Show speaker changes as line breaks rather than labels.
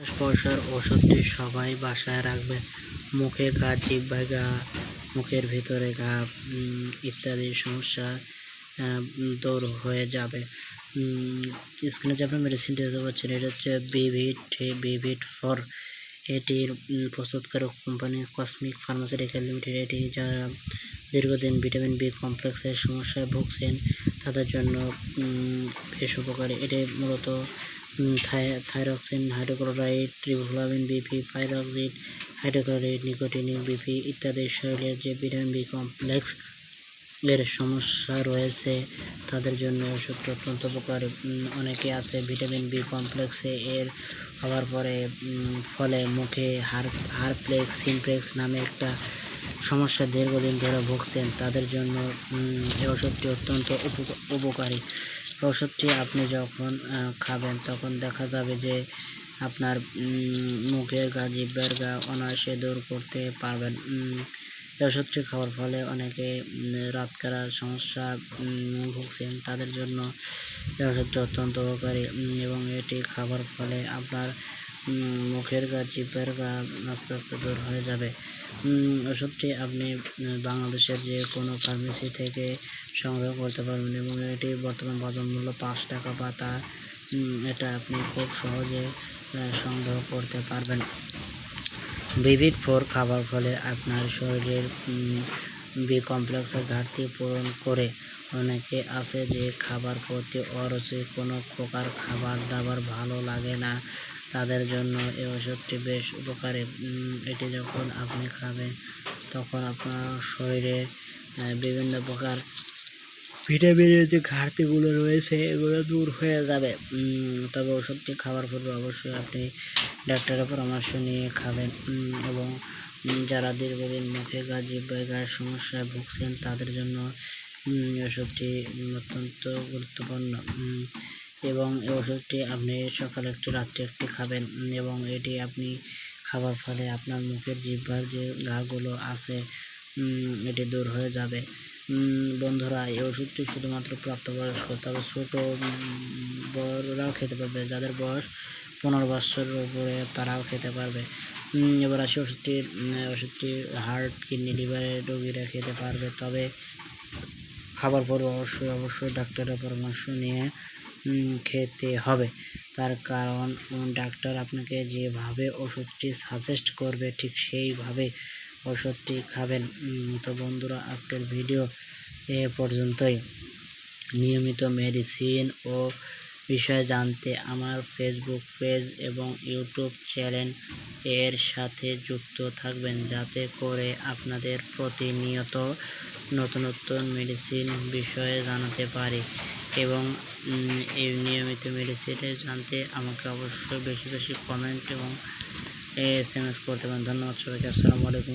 পয়সার ওষুধটি সবাই বাসায় রাখবেন মুখে ঘা জিহ্বায় ঘা মুখের ভিতরে উম, ইত্যাদি সমস্যা দূর হয়ে যাবে। স্ক্রিনে যে আপনার মেডিসিনটি দেখতে পাচ্ছেন এটা হচ্ছে বিভিট বিভিট ফর এটির প্রস্তুতকারক কোম্পানি কসমিক ফার্মাসিউটিক্যাল লিমিটেড এটি যারা দীর্ঘদিন ভিটামিন বি কমপ্লেক্সের সমস্যায় ভুগছেন তাদের জন্য বেশ উপকারী। এটি মূলত thyroxine, hydrochloride riboflavin BP pyridoxine hydrochloride nicotinic BP ইত্যাদি শরীরের যে ভিটামিন বি কমপ্লেক্স এর সমস্যা রয়েছে, তাদের জন্য ওষুধটি অত্যন্ত উপকারী। অনেকে আছে ভিটামিন বি কমপ্লেক্সে এর হওয়ার পরে ফলে মুখে হার, হারপ্লেক্স, সিমপ্লেক্স নামে একটা সমস্যা দীর্ঘদিন ধরে ভুগছেন, তাদের জন্য এই ওষুধটি অত্যন্ত উপক- উপকারী। ওষুধটি আপনি যখন খাবেন, তখন দেখা যাবে যে আপনার মুখের গা জিব্বের গা অনায়াসে দূর করতে পারবেন। ওষুধটি খাওয়ার ফলে অনেকে রাত রাতকারা সমস্যা ভুগছেন। তাদের জন্য ওষুধটি অত্যন্ত উপকারী। এবং এটি খাওয়ার ফলে আপনার মুখের গা জিব্বার গা আস্তে আস্তে দূর হয়ে যাবে। ওষুধটি আপনি বাংলাদেশের যে কোনো ফার্মেসি থেকে সংগ্রহ করতে পারবেন এবং এটি বর্তমান বাজার মূল্য পাঁচ টাকা বা তা এটা আপনি খুব সহজে সংগ্রহ করতে পারবেন। ভিভিড ফোর খাবার ফলে আপনার শরীরের বি কমপ্লেক্সের ঘাটতি পূরণ করে। অনেকে আছে যে খাবার প্রতি অরুচি, কোনো প্রকার খাবার দাবার ভালো লাগে না। তাদের জন্য এই ওষুধটি বেশ উপকারী। এটি যখন আপনি খাবেন, তখন আপনার শরীরে বিভিন্ন প্রকার ভিটামিনের যে ঘাটতিগুলো রয়েছে, এগুলো দূর হয়ে যাবে। তবে ওষুধটি খাওয়ার পূর্বে অবশ্যই আপনি ডাক্তারের পরামর্শ নিয়ে খাবেন। এবং যারা দীর্ঘদিন মুখে গা জিব্বায় গায়ের সমস্যায় ভুগছেন, তাদের জন্য ওষুধটি অত্যন্ত গুরুত্বপূর্ণ। এবং এই ওষুধটি আপনি সকালে একটি রাত্রে একটি খাবেন এবং এটি আপনি খাবার ফলে আপনার মুখের জিহ্বার যে ঘাগুলো আছে এটি দূর হয়ে যাবে। বন্ধুরা এই ওষুধটি শুধুমাত্র প্রাপ্তবয়স্ক তবে ছোট বড়রাও খেতে পারবে। যাদের বয়স পনেরো বছরের উপরে তারাও খেতে পারবে। এবার আসি ওষুধটি উম, ওষুধটি হার্ট কিডনি লিভারের রোগীরা খেতে পারবে। তবে খাবার পর অবশ্যই অবশ্যই ডাক্তারের পরামর্শ নিয়ে খেতে হবে। তার কারণ ডাক্তার আপনাকে যেভাবে ওষুধটি সাজেস্ট করবে, ঠিক সেইভাবে ওষুধটি খাবেন। তো বন্ধুরা, আজকের ভিডিও এ পর্যন্তই। নিয়মিত মেডিসিন ও বিষয়ে জানতে আমার ফেসবুক পেজ এবং ইউটিউব চ্যানেল এর সাথে যুক্ত থাকবেন। যাতে করে আপনাদের প্রতিনিয়ত নতুন নতুন মেডিসিন বিষয়ে জানাতে পারি। এবং এই নিয়মিত মেডিসিনে জানতে আমাকে অবশ্যই বেশি বেশি কমেন্ট এবং এস এম এস করতে পারেন। ধন্যবাদ সবাইকে। আসসালামু আলাইকুম